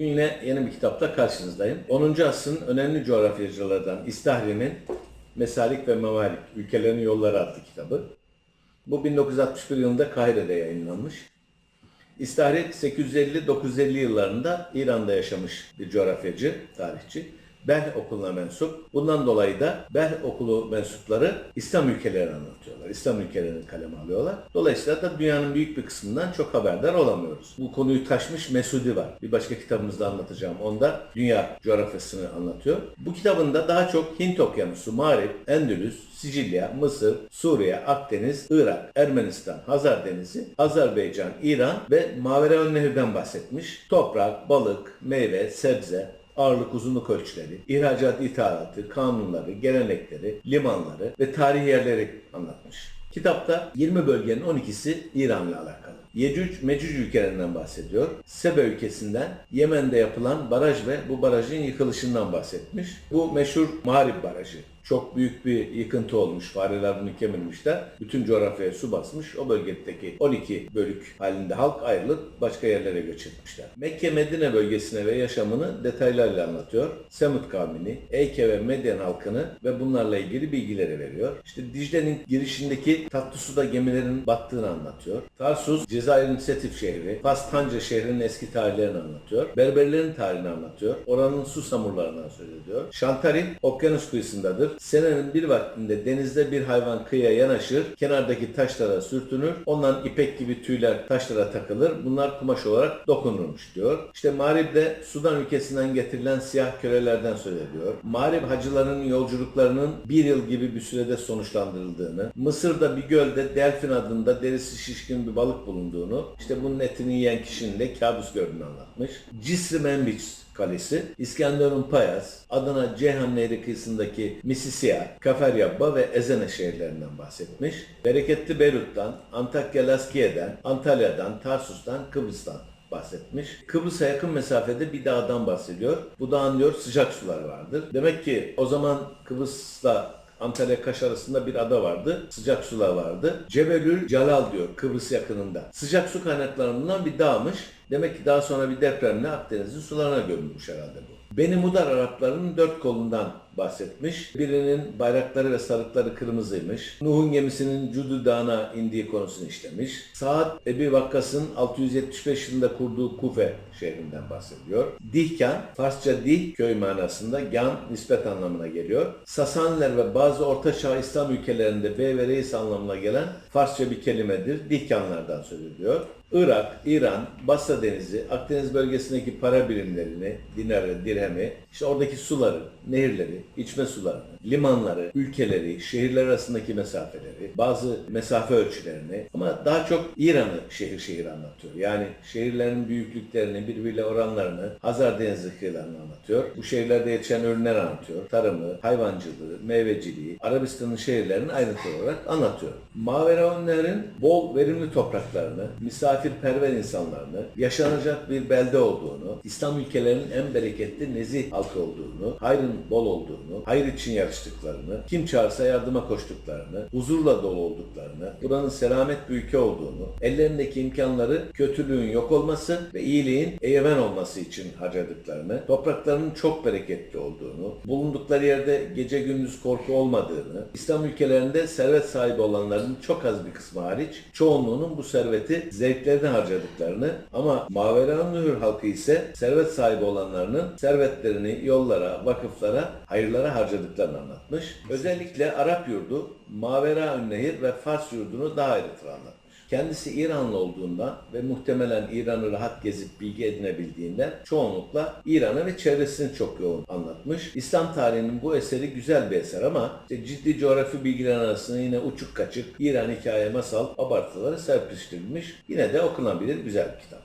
Bugün yine yeni bir kitapta karşınızdayım. 10. asrın önemli coğrafyacılardan İstahri'nin Mesalik ve Memalik, Ülkelerin Yolları adlı kitabı. Bu 1961 yılında Kahire'de yayınlanmış. İstahri 850-950 yıllarında İran'da yaşamış bir coğrafyacı, tarihçi. Belh okuluna mensup. Bundan dolayı da Belh okulu mensupları İslam ülkelerini anlatıyorlar. İslam ülkelerini kaleme alıyorlar. Dolayısıyla da dünyanın büyük bir kısmından çok haberdar olamıyoruz. Bu konuyu taşmış Mesudi var. Bir başka kitabımızda anlatacağım. Onda dünya coğrafyasını anlatıyor. Bu kitabında daha çok Hint Okyanusu, Mağrip, Endülüs, Sicilya, Mısır, Suriye, Akdeniz, Irak, Ermenistan, Hazar Denizi, Azerbaycan, İran ve Maveraön Nehir'den bahsetmiş. Toprak, balık, meyve, sebze, ağırlık uzunluk ölçüleri, ihracat ithalatı, kanunları, gelenekleri, limanları ve tarihi yerleri anlatmış. Kitapta 20 bölgenin 12'si İran'la alakalı. Yecüc Mecüc ülkelerinden bahsediyor. Sebe ülkesinden Yemen'de yapılan baraj ve bu barajın yıkılışından bahsetmiş. Bu meşhur Mağrib Barajı. Çok büyük bir yıkıntı olmuş. Fareler bunu kemirmişler. Bütün coğrafyaya su basmış. O bölgedeki 12 bölük halinde halk ayrılıp başka yerlere göç etmişler. Mekke Medine bölgesine ve yaşamını detaylarla anlatıyor. Semut kavmini, Eyke ve Medyen halkını ve bunlarla ilgili bilgileri veriyor. İşte Dicle'nin girişindeki tatlı suda gemilerin battığını anlatıyor. Tarsus, Cezayir'in Setif şehri, Fas Tanca şehrinin eski tarihlerini anlatıyor. Berberlerin tarihini anlatıyor. Oranın su samurlarından söz ediyor. Şantarin okyanus kıyısındadır. Senenin bir vaktinde denizde bir hayvan kıyıya yanaşır, kenardaki taşlara sürtünür, ondan ipek gibi tüyler taşlara takılır, bunlar kumaş olarak dokunurmuş diyor. İşte Mağrib'de Sudan ülkesinden getirilen siyah kölelerden söz ediyor. Mağrib hacılarının yolculuklarının bir yıl gibi bir sürede sonuçlandırıldığını, Mısır'da bir gölde Delfin adında derisi şişkin bir balık bulunduğunu, işte bunun etini yiyen kişinin de kabus gördüğünü anlatmış. Cisri Membix Kalesi, İskenderun Payas, Adana Ceyhan Nehri kıyısındaki Misisiya, Kaferyabba ve Ezene şehirlerinden bahsetmiş. Bereketli Beyrut'tan, Antakya Laskiye'den, Antalya'dan, Tarsus'tan, Kıbrıs'tan bahsetmiş. Kıbrıs'a yakın mesafede bir dağdan bahsediyor. Bu dağın diyor sıcak suları vardır. Demek ki o zaman Kıbrıs'la Antalya Kaş arasında bir ada vardı. Sıcak sular vardı. Cebelül Celal diyor Kıbrıs yakınında. Sıcak su kaynaklarından bir dağmış. Demek ki daha sonra bir depremle Akdeniz'in sularına gömülmüş herhalde bu. Beni Mudar Araplarının dört kolundan bahsetmiş. Birinin bayrakları ve sarıkları kırmızıymış. Nuh'un gemisinin Cudu Dağı'na indiği konusunu işlemiş. Saad Ebi Vakkas'ın 675 yılında kurduğu Kufe şehrinden bahsediyor. Dihkan, Farsça dih köy manasında, gan nispet anlamına geliyor. Sasaniler ve bazı Orta Çağ İslam ülkelerinde bey ve reis anlamına gelen Farsça bir kelimedir. Dihkanlardan söz ediyor. Irak, İran, Basra Denizi, Akdeniz bölgesindeki para birimlerini, dinarı, dirhemi, işte oradaki suları, nehirleri, içme sularını, limanları, ülkeleri, şehirler arasındaki mesafeleri, bazı mesafe ölçülerini ama daha çok İran'ı şehir şehir anlatıyor. Yani şehirlerin büyüklüklerini, birbiriyle oranlarını, Hazar Denizi kıyılarını anlatıyor. Bu şehirlerde yetişen ürünler anlatıyor. Tarımı, hayvancılığı, meyveciliği, Arabistan'ın şehirlerini ayrıntılı olarak anlatıyor. Maveraun Nehri'nin bol verimli topraklarını, misafirperver insanlarını, yaşanacak bir belde olduğunu, İslam ülkelerinin en bereketli nezih halkı olduğunu, hayrın bol olduğunu, hayır için yarıştıklarını, kim çağırsa yardıma koştuklarını, huzurla dolu olduklarını, buranın selamet bir ülke olduğunu, ellerindeki imkanları kötülüğün yok olması ve iyiliğin egemen olması için harcadıklarını, topraklarının çok bereketli olduğunu, bulundukları yerde gece gündüz korku olmadığını, İslam ülkelerinde servet sahibi olanların çok az bir kısmı hariç, çoğunluğunun bu serveti zevklerine harcadıklarını ama Maveraun Nehir halkı ise servet sahibi olanlarının servetlerini yollara, vakıflara, hayırlara harcadıklarını anlatmış. Özellikle Arap yurdu, Maveraun Nehir ve Fars yurdunu daha ayrıntılı anlatmış. Kendisi İranlı olduğundan ve muhtemelen İran'ı rahat gezip bilgi edinebildiğinden çoğunlukla İran'ı ve çevresini çok yoğun anlatmış. İslam tarihinin bu eseri güzel bir eser ama işte ciddi coğrafi bilgiler arasında yine uçuk kaçık İran hikaye masal abartıları serpiştirilmiş. Yine de okunabilir güzel bir kitap.